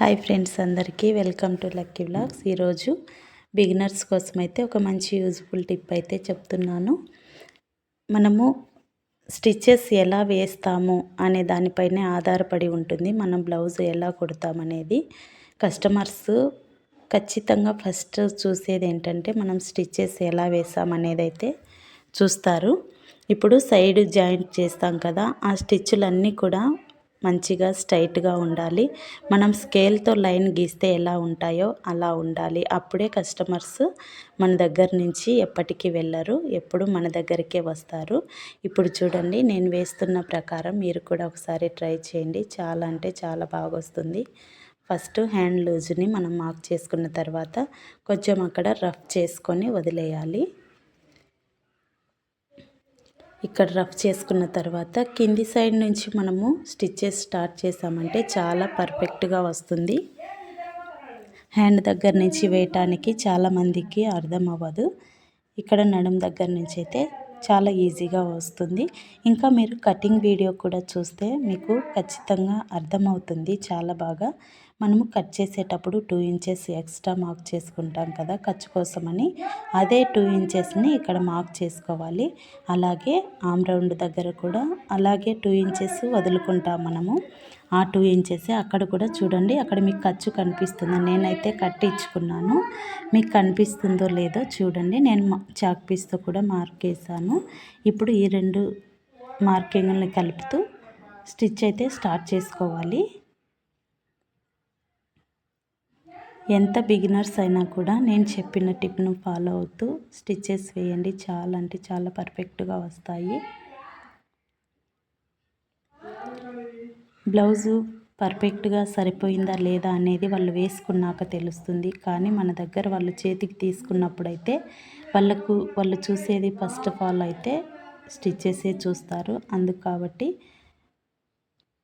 Hi friends అందరికీ welcome to Lucky vlogs. ఈరోజు beginners కోసం అయితే ఒక మంచి యూజ్ఫుల్ టిప్ అయితే చెప్తున్నాను. మనము స్టిచ్చెస్ ఎలా వేస్తాము అనే దానిపైనే ఆధారపడి ఉంటుంది. మనం బ్లౌజ్ ఎలా కుడతామనేది కస్టమర్స్ ఖచ్చితంగా ఫస్ట్ చూసేది ఏంటంటే మనం స్టిచ్చెస్ ఎలా వేసామనేది అయితే చూస్తారు. ఇప్పుడు సైడ్ జాయింట్ చేస్తాం కదా ఆ స్టిచ్చులన్నీ కూడా మంచిగా స్ట్రైట్గా ఉండాలి. మనం స్కేల్తో లైన్ గీస్తే ఎలా ఉంటాయో అలా ఉండాలి. అప్పుడే కస్టమర్స్ మన దగ్గర నుంచి ఎప్పటికీ వెళ్ళరు ఎప్పుడు మన దగ్గరికే వస్తారు. ఇప్పుడు చూడండి నేను వేస్తున్న ప్రకారం మీరు కూడా ఒకసారి ట్రై చేయండి. చాలా అంటే చాలా బాగా వస్తుంది. ఫస్ట్ హ్యాండ్ లూజ్ని మనం మార్క్ చేసుకున్న తర్వాత కొంచెం అక్కడ రఫ్ చేసుకొని వదిలేయాలి. ఇక్కడ రఫ్ చేసుకున్న తర్వాత కింది సైడ్ నుంచి మనము స్టిచ్చెస్ స్టార్ట్ చేసామంటే చాలా పర్ఫెక్ట్గా వస్తుంది. హ్యాండ్ దగ్గర నుంచి వేయటానికి చాలామందికి అర్థం అవ్వదు. ఇక్కడ నడుం దగ్గర నుంచి అయితే చాలా ఈజీగా వస్తుంది. ఇంకా మీరు కటింగ్ వీడియో కూడా చూస్తే మీకు ఖచ్చితంగా అర్థమవుతుంది చాలా బాగా. మనము కట్ చేసేటప్పుడు టూ ఇంచెస్ ఎక్స్ట్రా మార్క్ చేసుకుంటాం కదా ఖర్చు కోసమని. అదే టూ ఇంచెస్ని ఇక్కడ మార్క్ చేసుకోవాలి. అలాగే ఆమ్ రౌండ్ దగ్గర కూడా అలాగే టూ ఇంచెస్ వదులుకుంటాం మనము. ఆ టూ ఇంచెస్ అక్కడ కూడా చూడండి. అక్కడ మీకు ఖర్చు కనిపిస్తుంది. నేనైతే కట్టించుకున్నాను. మీకు కనిపిస్తుందో లేదో చూడండి. నేను చాక్ పీస్తో కూడా మార్క్ వేసాను ఇప్పుడు ఈ రెండు మార్కింగ్ని కలుపుతూ స్టిచ్ అయితే స్టార్ట్ చేసుకోవాలి. ఎంత బిగినర్స్ అయినా కూడా నేను చెప్పిన టిప్ను ఫాలో అవుతూ స్టిచ్చెస్ వేయండి. చాలా అంటే చాలా పర్ఫెక్ట్గా వస్తాయి. బ్లౌజు పర్ఫెక్ట్గా సరిపోయిందా లేదా అనేది వాళ్ళు వేసుకున్నాక తెలుస్తుంది. కానీ మన దగ్గర వాళ్ళు చేతికి తీసుకున్నప్పుడైతే వాళ్ళకు వాళ్ళు చూసేది ఫస్ట్ ఆఫ్ ఆల్ అయితే స్టిచ్చెసే చూస్తారు. అందుకు కాబట్టి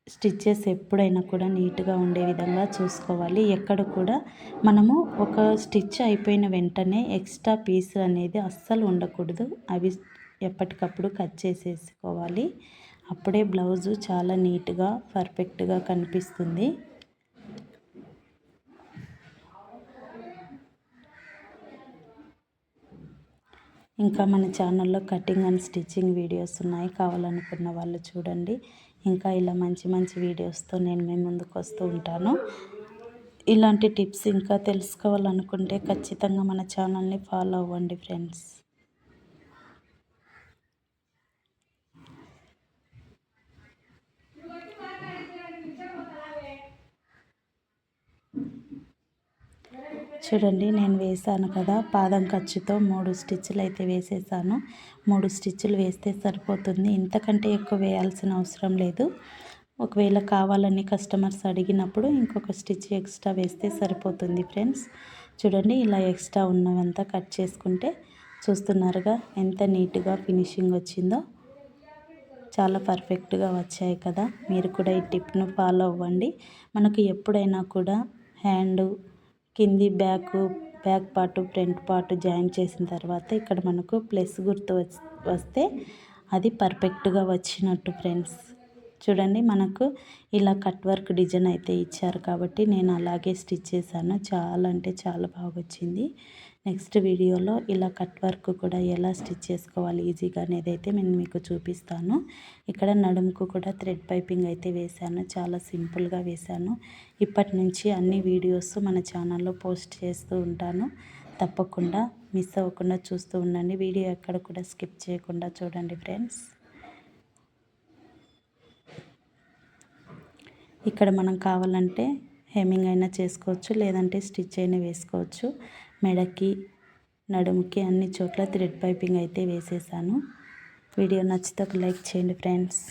స్టిచ్చెస్ ఎప్పుడైనా కూడా నీట్గా ఉండే విధంగా చూసుకోవాలి. ఎక్కడ కూడా మనము ఒక స్టిచ్ అయిపోయిన వెంటనే ఎక్స్ట్రా పీస్ అనేది అస్సలు ఉండకూడదు. అవి ఎప్పటికప్పుడు కట్ చేసేసుకోవాలి. అప్పుడే బ్లౌజు చాలా నీట్గా పర్ఫెక్ట్గా కనిపిస్తుంది. ఇంకా మన ఛానల్లో కటింగ్ అండ్ స్టిచ్చింగ్ వీడియోస్ ఉన్నాయి. కావాలనుకున్న వాళ్ళు చూడండి. ఇంకా ఇలా మంచి మంచి వీడియోస్తో నేను మీ ముందుకు వస్తూ ఉంటాను. ఇలాంటి టిప్స్ ఇంకా తెలుసుకోవాలనుకుంటే ఖచ్చితంగా మన ఛానల్ని ఫాలో అవ్వండి ఫ్రెండ్స్. చూడండి నేను వేసాను కదా. పాదం ఖర్చుతో మూడు స్టిచ్లు అయితే వేసేసాను. మూడు స్టిచ్లు వేస్తే సరిపోతుంది. ఇంతకంటే ఎక్కువ వేయాల్సిన అవసరం లేదు. ఒకవేళ కావాలని కస్టమర్స్ అడిగినప్పుడు ఇంకొక స్టిచ్ ఎక్స్ట్రా వేస్తే సరిపోతుంది ఫ్రెండ్స్. చూడండి ఇలా ఎక్స్ట్రా ఉన్నవంతా కట్ చేసుకుంటే చూస్తున్నారుగా ఎంత నీట్గా ఫినిషింగ్ వచ్చిందో. చాలా పర్ఫెక్ట్గా వచ్చాయి కదా. మీరు కూడా ఈ టిప్ను ఫాలో అవ్వండి. మనకు ఎప్పుడైనా కూడా హ్యాండ్ కింది back back part front part join చేసిన తర్వాత ఇక్కడ మనకు ప్లస్ గుర్తు వస్తే అది పర్ఫెక్ట్గా వచ్చినట్టు ఫ్రెండ్స్. చూడండి మనకు ఇలా కట్ వర్క్ డిజైన్ అయితే ఇచ్చారు కాబట్టి నేను అలాగే స్టిచ్ చేశాను. చాలా అంటే చాలా బాగా వచ్చింది నెక్స్ట్ వీడియోలో ఇలా కట్ వర్క్ కూడా ఎలా స్టిచ్ చేసుకోవాలి ఈజీగా అనేది అయితే నేను మీకు చూపిస్తాను. ఇక్కడ నడుముకు కూడా థ్రెడ్ పైపింగ్ అయితే వేశాను. చాలా సింపుల్గా వేశాను. ఇప్పటి నుంచి అన్ని వీడియోస్ మన ఛానల్లో పోస్ట్ చేస్తూ ఉంటాను. తప్పకుండా మిస్ అవ్వకుండా చూస్తూ ఉండండి. వీడియో ఎక్కడ కూడా స్కిప్ చేయకుండా చూడండి ఫ్రెండ్స్. ఇక్కడ మనం కావాలంటే హెమ్మింగ్ అయినా చేసుకోవచ్చు లేదంటే స్టిచ్ అయినా వేసుకోవచ్చు. మెడకి నడుముకి అన్ని చోట్ల థ్రెడ్ పైపింగ్ అయితే వేసేసాను. వీడియో నచ్చితే ఒక లైక్ చేయండి ఫ్రెండ్స్.